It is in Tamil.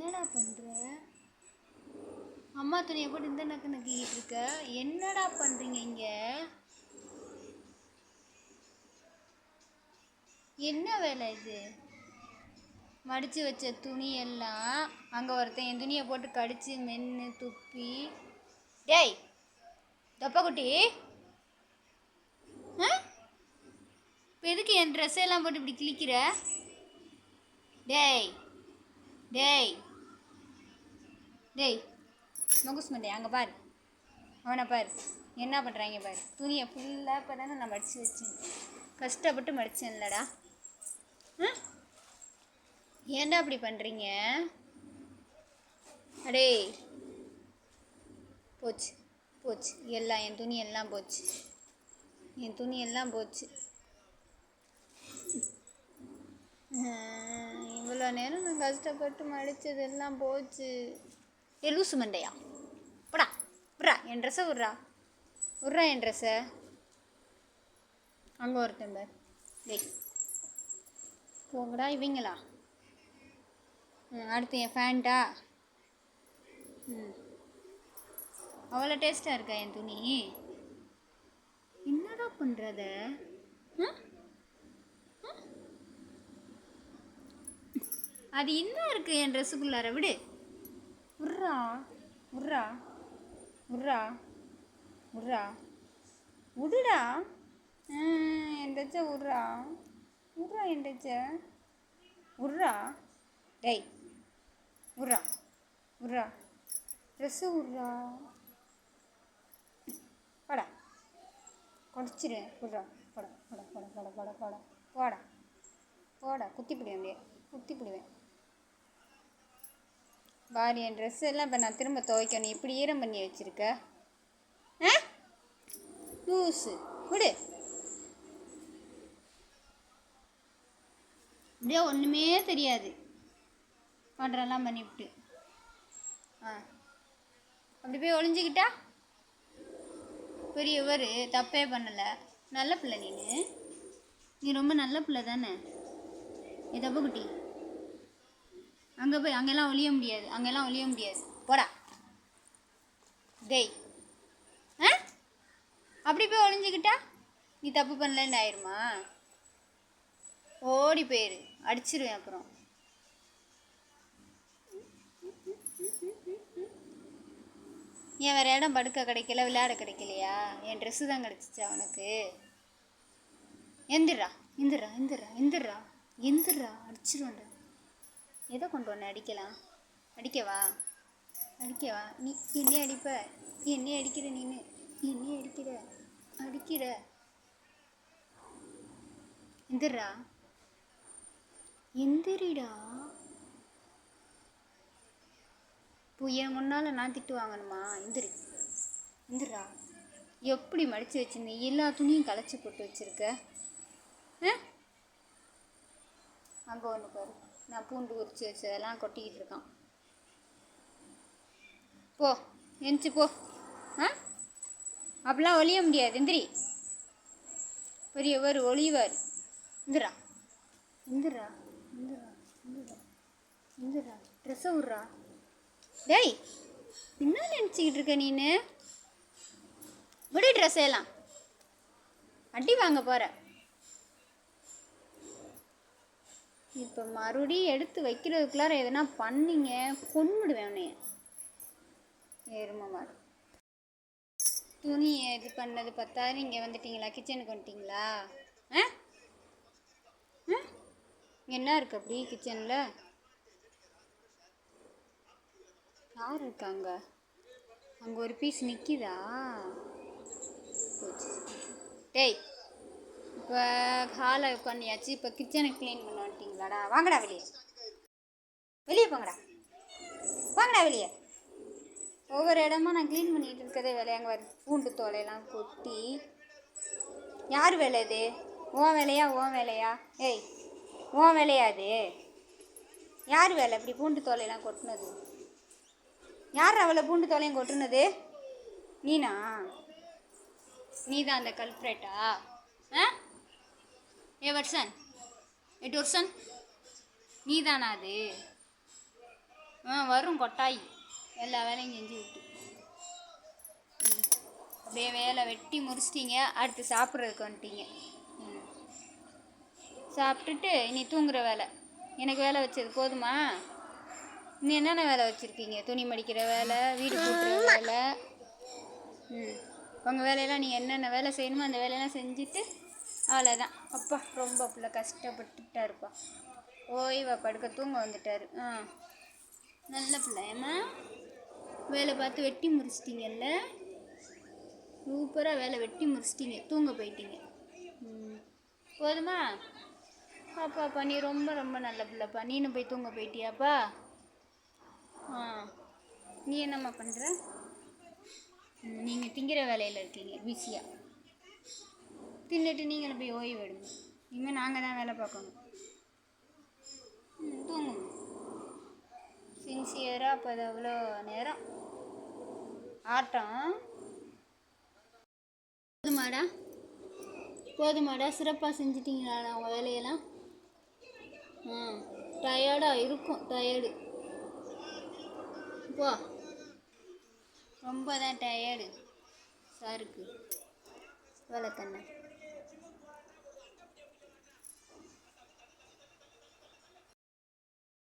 என்னடா பண்ணுற அம்மா துணியை போட்டு இந்த நக்கு நக்கிக்கிட்டு இருக்க. என்னடா பண்ணுறீங்க இங்கே? என்ன வேலை இது? மடித்து வச்ச துணியெல்லாம் அங்கே ஒருத்தன் என் துணியை போட்டு கடிச்சு மென்று துப்பி. டேய் தொப்பக்குட்டி. ஆ? இப்போ எதுக்கு என் ட்ரெஸ்ஸெல்லாம் போட்டு இப்படி கிழிக்கிற? டேய் டேய். டேய் மகுஸ் மண்டே அங்கே பாரு. அவனை பாரு. என்ன பண்ணுறாங்க பாரு. துணியை ஃபுல்லாக இப்போ தானே நான் மடித்து வச்சேன். கஷ்டப்பட்டு மடித்தேன்லடா ஆ? ஏன்டா அப்படி பண்ணுறீங்க அடே. போச்சு போச்சு. எல்லாம் என் துணி எல்லாம் போச்சு. என் துணி எல்லாம் போச்சு. இவ்வளோ நேரம் நான் கஷ்டப்பட்டு மடித்ததெல்லாம் போச்சு. ஏ லூசு மண்டையா? விடா விட்றா என் ட்ரெஸ்ஸை விட்றா. விட்றா என் ட்ரெஸ்ஸை அங்கே ஒருத்தன் பார். டேய். போங்கடா இவங்களா. ம் அடுத்து என் ஃபேண்டா ம். அவ்வளோ டேஸ்ட்டாக இருக்கா என் துணி? என்னடா பண்ணுறத அது இன்னும் இருக்கு என் ட்ரெஸ்ஸுக்குள்ளார விடு. உர்ரா உர்ரா உர்ரா உர்ரா உடுடா. எந்தச்ச உர்ரா உர்ரா எந்தச்ச உர்ரா டெய் உர்ரா உர்ரா ட்ரெஸ்ஸு உர்ரா படா குடச்சிரு உர்ரா போட போட போட போட போட போட போடா போடா குத்தி பிடிவேன் அப்படியே. குத்தி பிடிவேன் பாரு என் ட்ரெஸ் எல்லாம் இப்போ நான் திரும்ப துவைக்கணும். இப்படி ஈரம் பண்ணி வச்சுருக்க? ஆ? லூஸு விடு அப்படியே ஒன்றுமே தெரியாது. பண்ணுறெல்லாம் பண்ணிவிட்டு. ஆ. அப்படி போய் ஒளிஞ்சிக்கிட்டா? பெரியவர் தப்பே பண்ணலை. நல்ல பிள்ளை நீ நீ ரொம்ப நல்ல பிள்ளை தானே. ஏ தப்பு குட்டி? அங்கே போய் அங்கெல்லாம் ஒழிய முடியாது அங்கெல்லாம் ஒழிய முடியாது. போடா. டேய். ஆ? அப்படி போய் ஒளிஞ்சுக்கிட்டா? நீ தப்பு பண்ணலன்னு ஆயிருமா? ஓடி போயிரு. அடிச்சிருவேன் அப்புறம். ஏன் வேறு இடம் படுக்க கிடைக்கல விளையாட கிடைக்கலையா? என் ட்ரெஸ்ஸு தான் கிடச்சிச்சா அவனுக்கு எந்திரா எந்திரா எந்திரா எந்திரா எந்திரா. அடிச்சிருவேன்டா. எதை கொண்டு வந்த? அடிக்கலாம். அடிக்கவா? அடிக்கவா? நீ என்னையே அடிப்ப. என்னையே அடிக்கிற நீனு. என்னையே அடிக்கிற. அடிக்கிற. எந்திரா எந்திரிடா. இப்போ என் முன்னால் நான் திட்டு வாங்கணுமா? எந்திரி. எந்திரா எப்படி மடித்து வச்சிருந்தேன் எல்லா துணியும் களைச்சி போட்டு வச்சுருக்க. ஆ? அங்கே ஒன்று பாரு. நான் பூண்டு உரிச்சு வச்சதெல்லாம் கொட்டிக்கிட்டு இருக்கான். போ எந்திச்சு போ. ஆ? அப்படிலாம் ஒழிய முடியாது. எந்திரி. பெரியவர் ஒளிவார். இந்திரா இந்திரா இந்திரா இந்திரா இந்திரா ட்ரெஸ்ஸை விட்றா டேய் என்ன நினச்சிக்கிட்டு இருக்க நீனு. விடு ட்ரெஸ் எல்லாம். அடி வாங்க போகிற இப்போ மறுபடியும் எடுத்து வைக்கிறதுக்குள்ளார எதனா பண்ணீங்க கொன்னுடுவேன் உன்னைய. எரும மாடு துணி இது பண்ணது பத்தாது இங்கே வந்துட்டிங்களா கிச்சனுக்கு வந்துட்டிங்களா? ஆ? ஆ? என்ன இருக்கு அப்படி கிச்சனில்? யார் இருக்காங்க? அங்கே ஒரு பீஸ் நிற்கிதா டேய் இப்போ ஹாலை பண்ணியாச்சு இப்போ கிச்சனை க்ளீன் பண்ண வந்துட்டீங்களாடா? வாங்கடா வெளியே. வெளியே போங்கடா. வாங்கடா வெளியே. ஒவ்வொரு இடமா நான் க்ளீன் பண்ணிட்டு இருக்கதே வேலை அங்கே பூண்டு தோலையெல்லாம் கொட்டி. யார் வேலை இது? ஓன் வேலையா? ஓன் வேலையா? ஏய் ஓன் வேலையா அது யார் வேலை இப்படி பூண்டு தோலையெல்லாம் கொட்டினது? யார் அவளை பூண்டு தோலையும் கொட்டுனது? நீனா? நீ தான் அந்த கல்ப்ரேட்டா ஆ? ஏ வருஷன் எட்டு வருஷன் நீ தானா அது? ஆ வரும் கொட்டாய். எல்லா வேலையும் செஞ்சு விட்டு. ம். அப்படியே வேலை வெட்டி முடிச்சிட்டிங்க. அடுத்து சாப்பிட்றதுக்கு வந்துட்டீங்க. ம். சாப்பிட்டுட்டு இனி தூங்குற வேலை. எனக்கு வேலை வச்சது போதுமா? இன்னும் என்னென்ன வேலை வச்சுருக்கீங்க? துணி மடிக்கிற வேலை வீடு கூட்டுற வேலை? ம். உங்கள் வேலையெல்லாம் நீங்கள் என்னென்ன வேலை செய்யணுமோ அந்த வேலையெல்லாம் செஞ்சுட்டு அவ்வளோதான் அப்பா ரொம்ப பிள்ளை கஷ்டப்பட்டுட்டா இருப்பா ஓய்வா படுக்க தூங்க வந்துட்டாரு. ஆ. நல்ல பிள்ளை. ஏம்மா? வேலை பார்த்து வெட்டி முறிச்சிட்டிங்கல்ல? சூப்பராக வேலை வெட்டி முறிச்சிட்டிங்க. தூங்க போயிட்டீங்க. ம். போதுமா? அப்பாப்பா நீ ரொம்ப ரொம்ப நல்ல பிள்ளைப்பா. நீனும் போய் தூங்க போயிட்டியாப்பா? ஆ. நீ என்னம்மா பண்ணுற நீங்கள் திங்கிற வேலையில் இருக்கீங்க பிஸியாக தின்னுட்டு நீங்களும் போய் ஓய்வு எடுங்க. இனிமேல் நாங்கள் தான் வேலை பார்க்கணும். ம், தூங்குங்க. சின்சியராக அப்போ அது அவ்வளோ நேரம். ஆட்டம். போதுமாடா. போதுமாடா. சிறப்பாக செஞ்சிட்டிங்களா உங்கள் வேலையெல்லாம்? ஆ டயர்டாக இருக்கும். டயர்டு போ. ரொம்ப தான் டயர்டு சாருக்கு. வேலை கண்ணு